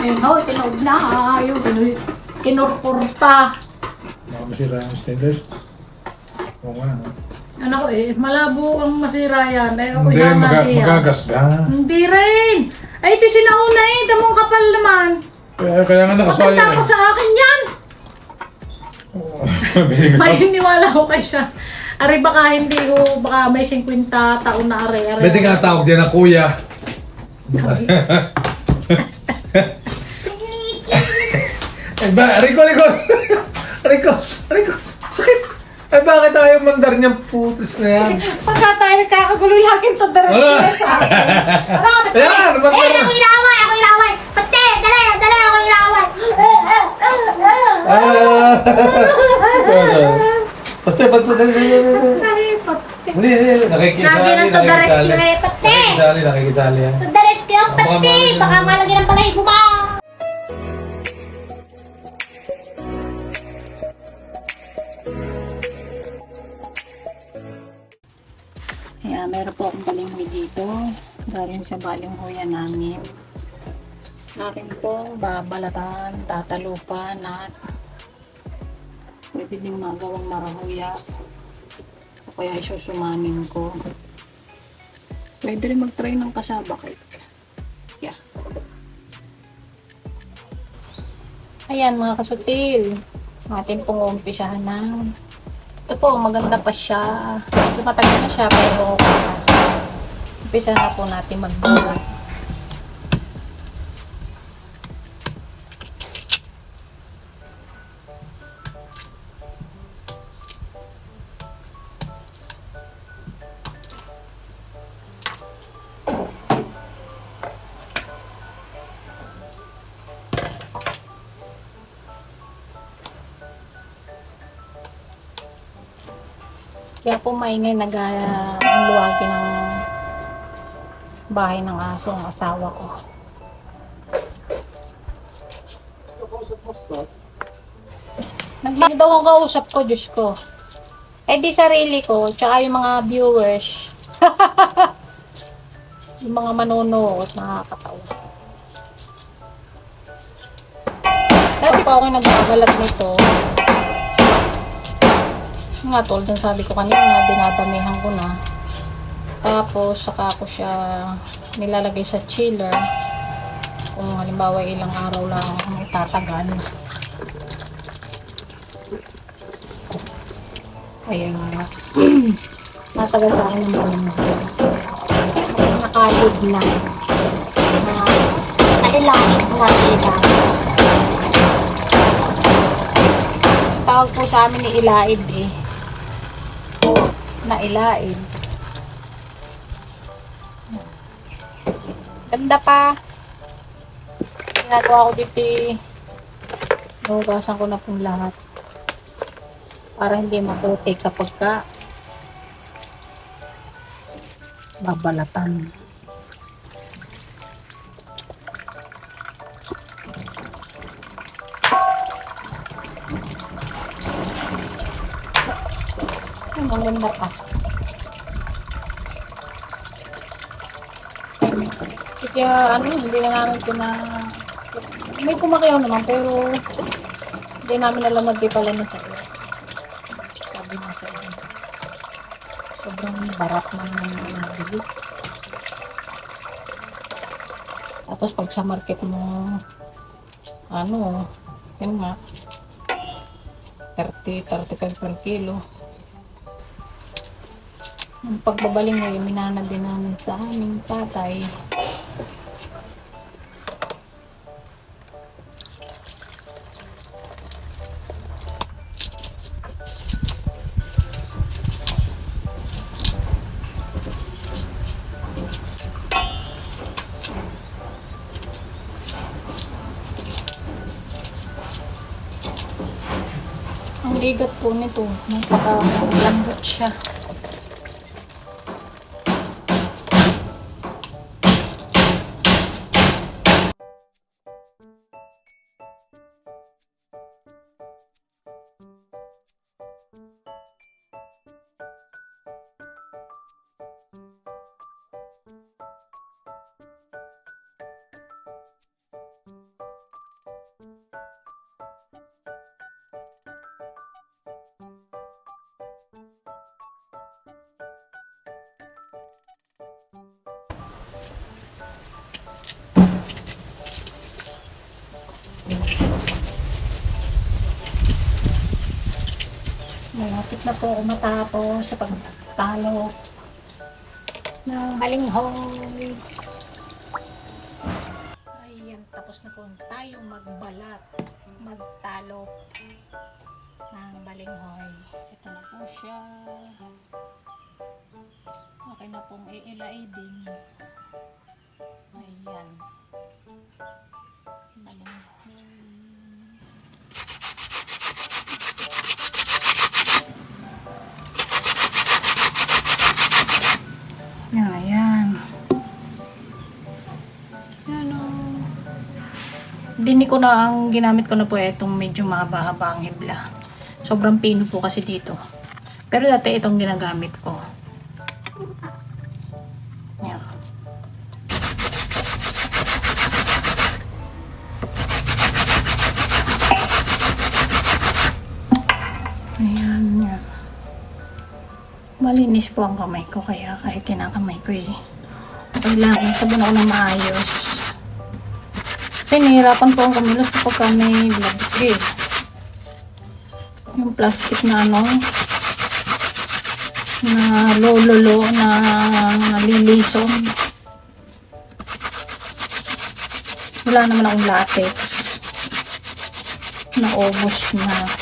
Ayun ho, tinog na. Ayun, kinu- kinurkurta. Baka masira yung stainless. Oo nga. no? Ano ko eh, malabo ang masira yan. Ayun ako Hindi, maga, hinamagi yan. magagasgas. Hindi rin. Ay, ito sinauna eh. Damong kapal naman. Kaya, kaya nga nakasali. Matanda ko sa akin yan. Maniniwala ko kay siya. Ari baka hindi ko, baka may 50 taon na ari. ari Pwede nga tawag din na kuya. Ay ba, Rico, Rico! Rico, Rico, sakit! Ay bakit ayaw mandar niyang putos na yan? Pagka tayo nagkakagulo lagi ito daras Wala. sa akin. Ano ako, Eh, mandar na. ako ilaway, ako ilaway. Pati, dali, dali, ako ilaway. Eh, eh, eh, eh. Ah! Basta, basta, dali, dali, dali, dali. Ay, pati. Hindi, hindi, nakikisali, Lagi nang tadaras nakikisali. ko eh, pati. Nakikisali, nakikisali yan. Dalit kayo, Baka pati. malagyan Baka malagyan ng palay mo ba? Sa balinghoyan namin. Akin po babalatan, tatalupan at pwede din magawang marahuya. O kaya isusumanin ko. Pwede rin mag-try ng kasaba cake. Yeah. Ayan mga kasutil. Atin pong umpisahan na. Ito po, maganda pa siya. Ito matagal na siya pero umpisa na po natin mag-bowl. Kaya po maingay nag uh, ang luwagi ng bahay ng aso ng asawa ko. Nagsino daw ang kausap ko, Diyos ko. Eh di sarili ko, tsaka yung mga viewers. yung mga manonood, nakakatawa. Dati pa ako yung nagbabalat nito. Nga tol, sabi ko kanina, dinadamihan ko na. Tapos, saka ko siya nilalagay sa chiller. Kung halimbawa ilang araw lang ang tatagal. Ayan nga. Tatagal sa akin ng buwan. Nakayod na. Na, nailanit na ilan. Tawag po sa amin ni Ilaid eh. Na Ganda pa. Ginagawa ko dito. Nahugasan ko na pong lahat. Para hindi maputi kapag ka babalatan. Ang ganda pa. Kaya ano, hindi na namin pina... May kumakyaw naman, pero hindi namin alam na di pala na sa'yo. Sabi na sa'yo. Sobrang barat ng nabili. Tapos pag sa market mo, ano, yun nga, 30, 35 per kilo. Ang pagbabaling mo yung minana din namin sa aming tatay. Ang ligat po nito, napaka-lambot siya. Malapit na po ako matapos sa pagtalo ng balinghoy. Ayan, tapos na po tayong magbalat, magtalo ng balinghoy. Ito na po siya. Okay na pong iilay din. Ayan. Yan, ayan. Yan o. Dini ko na ang ginamit ko na po itong medyo mahaba-haba ang hibla. Sobrang pino po kasi dito. Pero dati itong ginagamit ko. Malinis po ang kamay ko kaya kahit kinakamay ko eh. Okay lang, sabon ako na maayos. Kasi nahihirapan po ang kumilos kapag ka may gloves eh. Yung plastic na ano, na lololo na nalilison. Wala naman akong latex. Naubos na.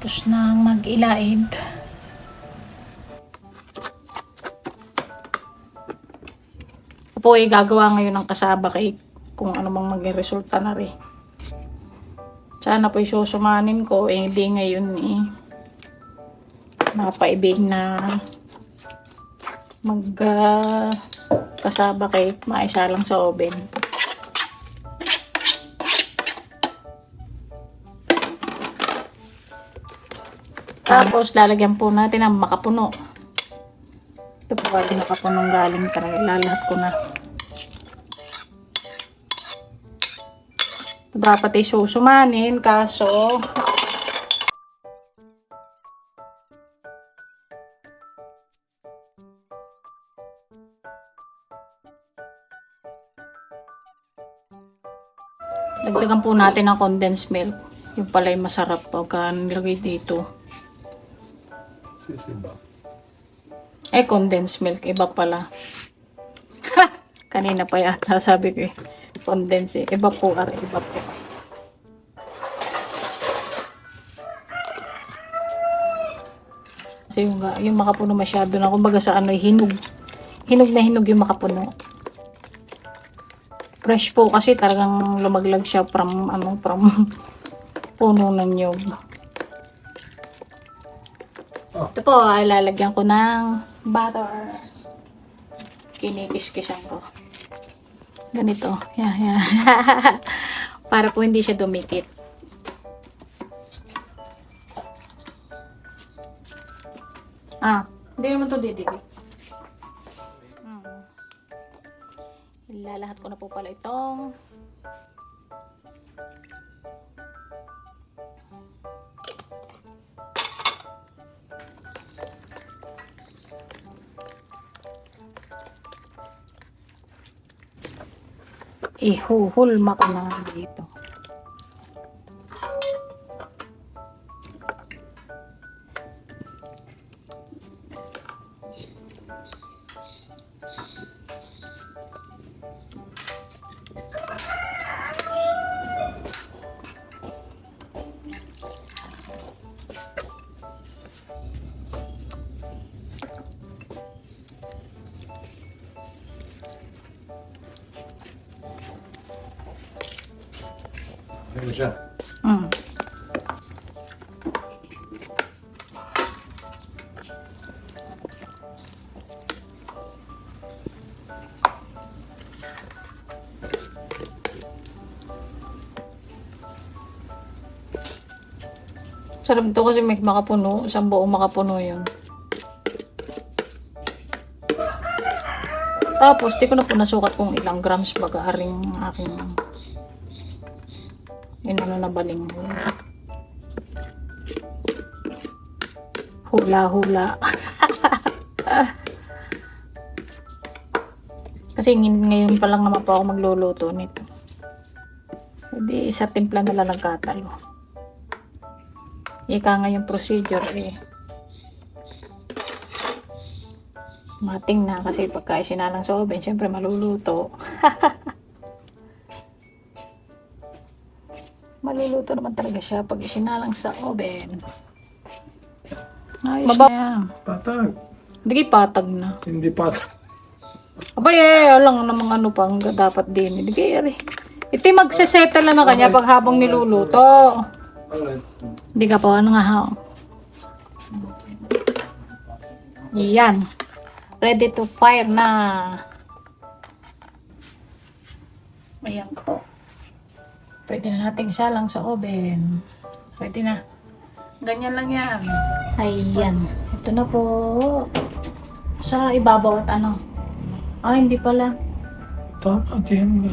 Ah, tapos na mag-ilaid. Po ay gagawa ngayon ng kasaba kay kung ano mang maging resulta na rin. Sana po isusumanin ko, eh hindi ngayon eh. Napaibig na mag ah, kasaba kay maisa lang sa oven. Tapos lalagyan po natin ang makapuno. Ito po ay nakapunong galing talaga. Lalahat ko na. Ito dapat ay susumanin kaso Dagdagan po natin ng condensed milk. Yung pala yung masarap pagka nilagay dito. Sisiba. Eh, condensed milk. Iba pala. Kanina pa yata sabi ko eh. Condensed eh. Iba po, ar, iba po. Kasi yung, yung makapuno masyado na, kumbaga sa ano, hinog. Hinog na hinog yung makapuno. Fresh po kasi talagang lumaglag siya from, ano, from puno ng nyog. Ito po, ay lalagyan ko ng butter. Kinikis-kisan ko. Ganito. Yan, yan. Para po hindi siya dumikit. Ah, hindi naman to didikit. Hmm. Ilalahat ko na po pala itong ihuhulma ko na dito. Sarap ito kasi may makapuno. Isang buong makapuno yun. Tapos, di ko na po nasukat kung ilang grams baga aring aking inano na baling Hula-hula. Kasi ng- ngayon pa lang naman po ako magluluto nito. Hindi, isa timpla na lang nagkatalo. Ika nga yung procedure eh. Mating na kasi pagka isinalang sa oven, syempre maluluto. maluluto naman talaga siya pag isinalang sa oven. Ayos na yan. Patag. Hindi patag na. Hindi patag. Abay, eh, alang namang ano pang dapat din. Hindi kaya rin. Ito magsasettle na na kanya pag habang niluluto. Alright. Hindi ka pa, ano nga ha? Yan. Ready to fire na. Ayan po. Pwede na nating salang sa oven. Ready na. Ganyan lang yan. Ayan. Ito na po. Sa ibabaw at ano. Ah, hindi pala. Tama, yan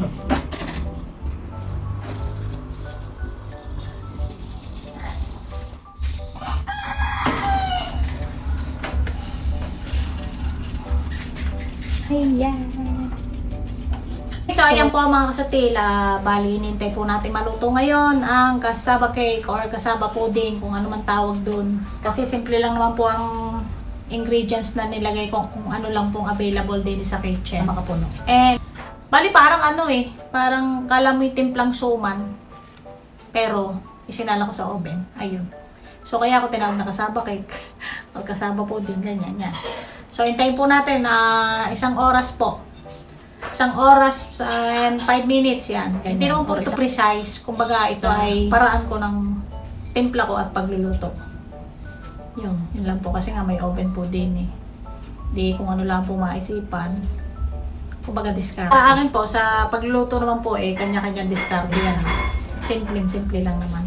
po mga kasatil. Ah, bali, hinintay po natin maluto ngayon ang kasaba cake or kasaba pudding, kung ano man tawag dun. Kasi simple lang naman po ang ingredients na nilagay ko kung ano lang pong available din sa kitchen. Makapuno. And, bali parang ano eh, parang kala mo yung timplang suman. Pero, isinala ko sa oven. Ayun. So, kaya ako tinawag na kasaba cake. or kasaba pudding, ganyan, yan. So, hintayin po natin na isang oras po. Isang oras sa 5 minutes yan. Hindi naman po ito precise. Kumbaga, ito ay paraan ko ng timpla ko at pagluluto. Yun, yun lang po. Kasi nga may oven po din eh. Di kung ano lang po maisipan. Kumbaga, discard. Sa akin po, sa pagluluto naman po eh, kanya-kanya discard yan. Simple, simple lang naman.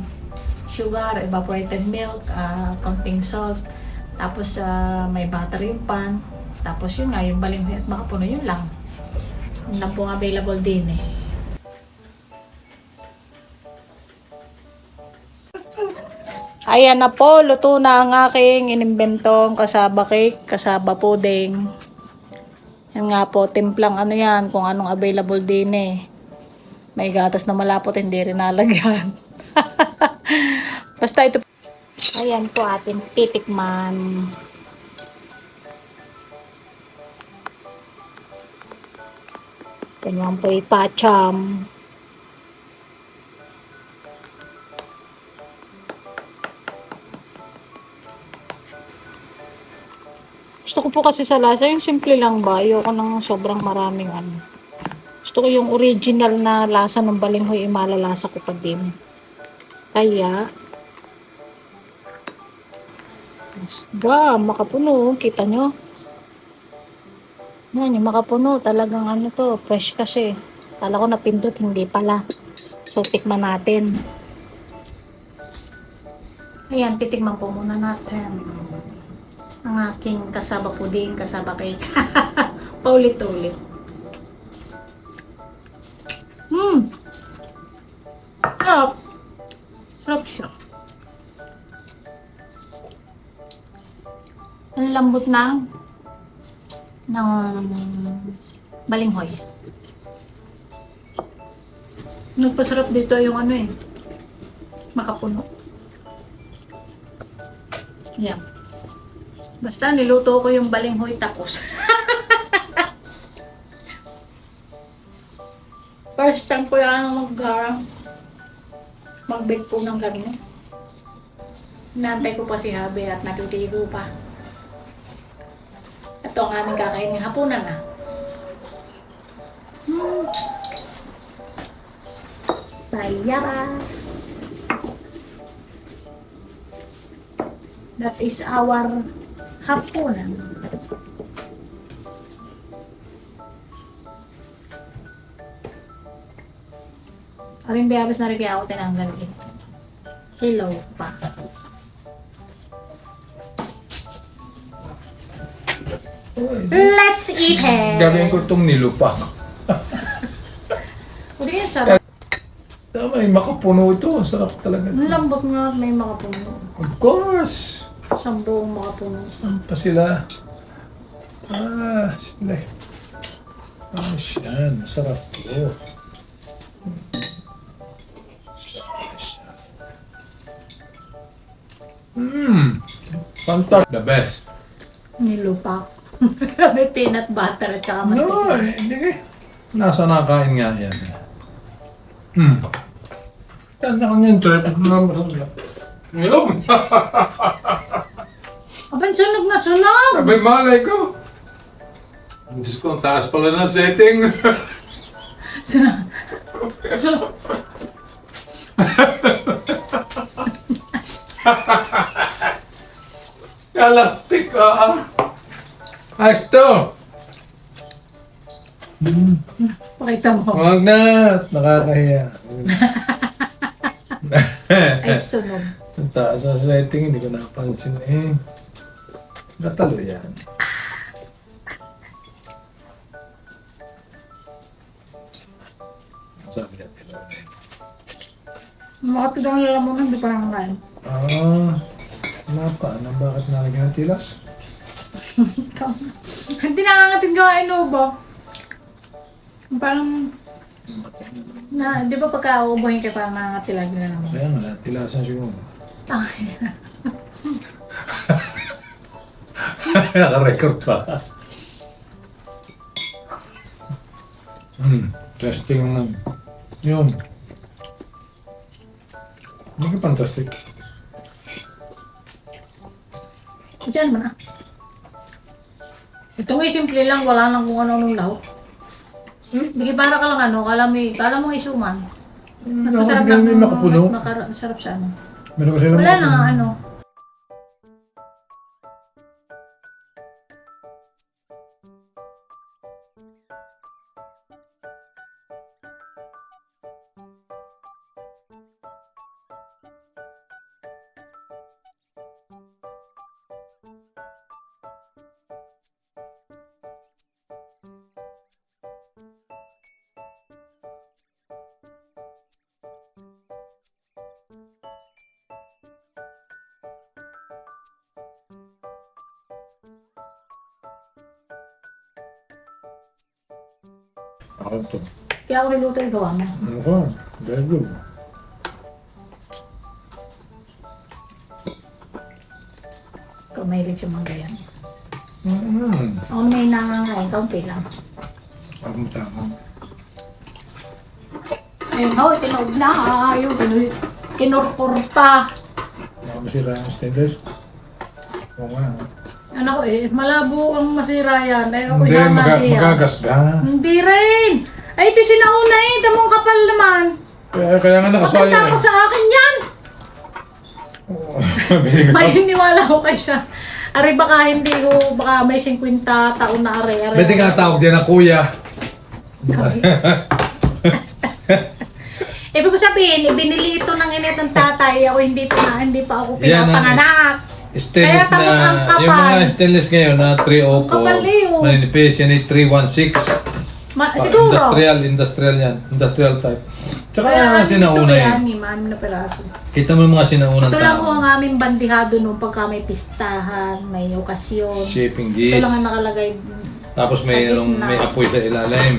Sugar, evaporated milk, ah, konting salt, tapos ah, may butter yung pan, tapos yun nga, yung balinghoy at makapuno, yun lang. Lang po available din eh. Ayan na po, luto na ang aking inimbentong kasaba cake, kasaba pudding. Yan nga po, timplang ano yan, kung anong available din eh. May gatas na malapot, hindi rin nalagyan. Basta ito. Ayan po ating titikman. Ganyan po ipacham. Gusto ko po kasi sa lasa, yung simple lang ba? Ayoko ng sobrang maraming ano. Gusto ko yung original na lasa ng balinghoy, imalalasa ko pa din. Kaya, Ba, makapuno. Kita nyo? Yan, yung makapuno. Talagang ano to, fresh kasi. Kala ko napindot, hindi pala. So, tikman natin. Ayan, titikman po muna natin. Ang aking kasaba pudding, kasaba cake. Paulit-ulit. Hmm! Sarap! Sarap siya. Ang lambot na ng balinghoy. Nagpasarap dito yung ano eh, makapuno. Yan. Basta niluto ko yung balinghoy tapos. First time ko yan mag mag-bake po ng ganun. Inaantay ko pa si Habe at natutigo pa. Ito ang aming kakainin hapunan na. Hmm. Payas. That is our hapunan. Kaming biyabas na rin kaya ako tinanggal eh. Hello pa. Let's eat it! Gawin ko itong nilupak. Hindi yan sarap. Tama, may makapuno ito. Sarap talaga. Ang lambot nga at may makapuno. Of course. Isang buong makapuno. Saan pa sila? Ah, sila. Ah, siyan. Masarap to. Mmm. Fantastic. The best. Nilupak. may peanut butter at saka No, mantika. eh, hindi. Nasa nakain nga yan. Hmm. Na kanya yung trip. Ngayon. Abang sunog na sunog! Abay, malay ko. Diyos ko, ang taas pala ng setting. Sunog. Elastic, ah. Ayos to. Pakita mo. Huwag na. Nakakahiya. Ay, sunog. Ang taas ng setting, hindi ko napansin eh. Natalo yan. Sabi niya, tilo na yun. Makapit ang lalamunan, hindi pa nangangain. Ah, ano pa? Ano, bakit nalagyan ng tilas? Hindi nangangatin ka inubo. Parang, na, di ba pagka uubuhin ka parang nangangatilag na naman. Kaya nga, tilasan siguro. Ay, Naka-record pa. Hmm, testing lang. Yun. Hindi ka fantastic. Diyan mo na. Ito may simple lang, wala nang kung ano nung law. Hindi para ka lang ano, kala mo, kala mo isuman. Mas masarap lang, May makapuno. mas masarap siya ano. Meron kasi Wala na ano. Kaya ako niluto yung gawa mo. Ko? Very good. Ikaw may rich yung mga ganyan. Mm. Ako may nangangain, kaunti lang. Ako tama. Ayun, oh, tinog na. Ayun, kinu- kinurkur pa. Baka masira yung stainless. Oo nga. Ano ko eh, malabo ang masira yan. Ay, ako Hindi, yung maga, ah. magagasgas. Hindi rin. Ay, ito sinauna eh. Damong kapal naman. Kaya, kaya nga nakasaya. Maganda ko sa akin yan. Ka. Maniniwala ko kay siya. Ari baka hindi ko, baka may 50 taon na ari Pwede ka tawag din na kuya. Ibig ko sabihin, ibinili ito ng init ng tatay. Ako hindi pa na, hindi pa ako Yan ang- pinapanganak. Stainless Kaya ang na, kapal. yung mga stainless ngayon na 304, Ang kapal eh, oh. maninipis, yan ay 316. Ma- Pa- siguro. Industrial, industrial yan. Industrial type. Tsaka Kaya sinauna yan. eh. Ni mami na peraso. Kita mo yung mga sinaunang Ito lang po tao. ang aming bandihado nung pagka may pistahan, may okasyon. Shaping Ito lang ang nakalagay. Tapos may, sa gitna. may apoy sa ilalim.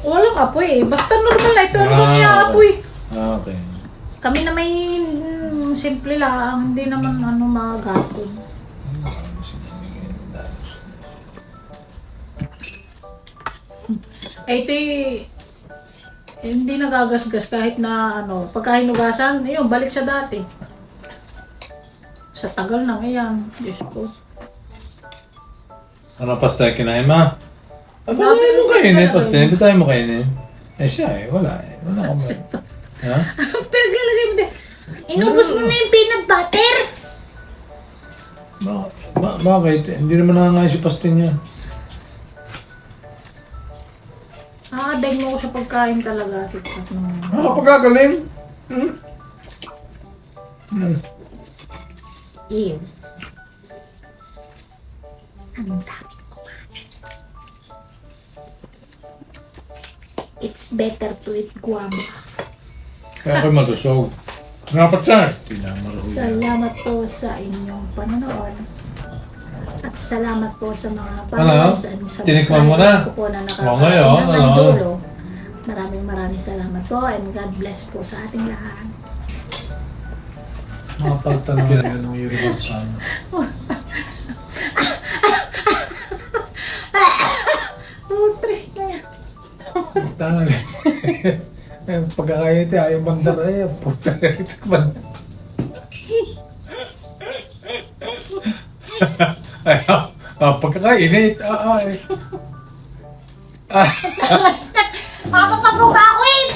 Walang apoy eh. Basta normal na ito. Ano Ah, bang apoy? Ah, okay. Kami na may mm, simple lang. Hindi naman ano magatod. Eh, ito eh, hindi nagagasgas kahit na ano, pagka hinugasan, yun, balik sa dati. Sa tagal na ngayon, Diyos ko. Ano pasta kinain ma? Grabe, Patayin mo kainin, pasta. Hindi tayo mo kainin. Eh siya eh, wala eh. Wala akong Ha? Pero lalagay mo din, inubos mo na yung peanut butter! Ba- ba- bakit? Hindi naman nangangain si Pastin niya. Ah, mo ko sa pagkain talaga. Si Ah, pagkagaling. Hmm? Hmm. Ew. Ang dami ko It's better to eat guava. Kaya ako'y matusog. Maruhuli. Salamat po sa inyong panonood. At salamat po sa mga Ano? followers and Tinikman mo na? po na nakakain ngayon, ng ano? dulo. Maraming maraming salamat po and God bless po sa ating lahat. Makapagtanong na yun ng universal. So, trist na yan. Tangan eh. Pagkakaya ito, ayaw mandar eh. Puta na ito. Mandar. Ayaw. Ah, pagkakainit. Ah, ah, eh. Ah, Basta, makakapabuka ako eh!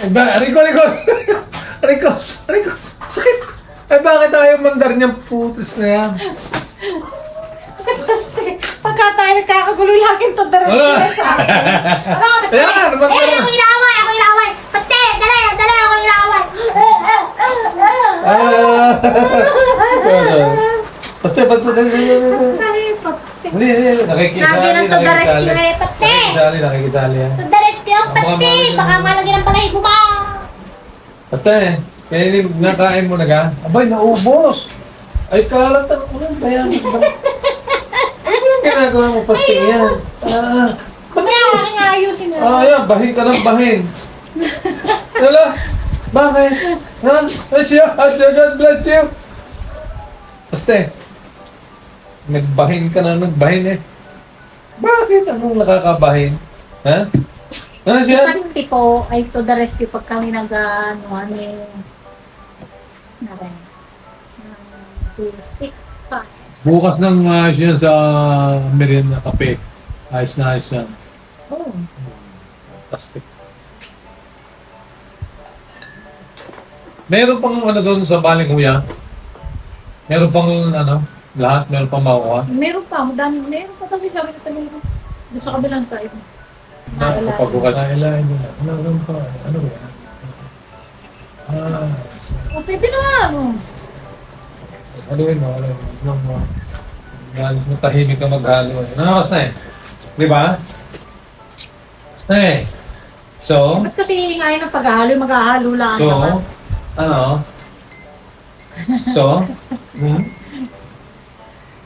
eh, ba, Rico, Rico. Rico, Rico. Sakit. Ay, bakit ayaw mandar niyang putos na yan? Kasi basta, pagka tayo nagkakagulo laging to rest Ah. sa akin. Ano, basta, Ayan, eh, mandar na. ako inaway, ako inaway! Pati, dali, dali, ako inaway! Eh, eh, eh, eh. Ah. Basta, basta, dali, dali, dali. Dali, dali, nakikisali, Lagi ng to the rescue nakikisali. eh, pati! Nakikisali, nakikisali yan. To the rescue, mga pati! mga- Baka malagyan ng palay mo ba? Basta eh, kaya hindi nakain mo na ka? Abay, naubos! Ay, kalat ang ulan ba yan? Ano yung ginagawa mo pasting yan? Ah, Pati, aking ayusin na. ah, yan, bahin ka ng bahin. Wala, bakit? Ha? Asya, asya, God bless you. Eh, nagbahin ka na nagbahin eh. Bakit? Anong nakakabahin? Ha? Ano siya? Kasi po ay to the rescue pag kami nag-anuhan eh. Narin. Stick pa. Bukas ng uh, yan sa merienda kape. Ayos na ayos yan. Oh. Fantastic. Meron pang ano doon sa baling kuya? Meron pang ano? Lahat? Meron pang makuha? Meron pa, madami. Meron pa tabi sabi na tabi ko. Doon sa kabilang side. Na, kapag bukas. Kailangan mo na. Meron pa. Ano ba yan? Ah, O, pwede na ano. haluin mo, haluin mo. Nung mo. Yan, matahimik ka maghalo. Nanakas na eh. Di ba? Basta eh. So, Ba't kasi ngayon ang paghahalo, maghahalo lang So, naman. ano? So, hmm?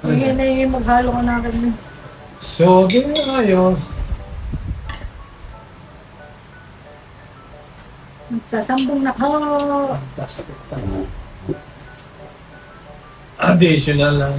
Sige na yung maghalo ka na kami. So, di na ayos. Sasambong na. Fantastic. Additional lang.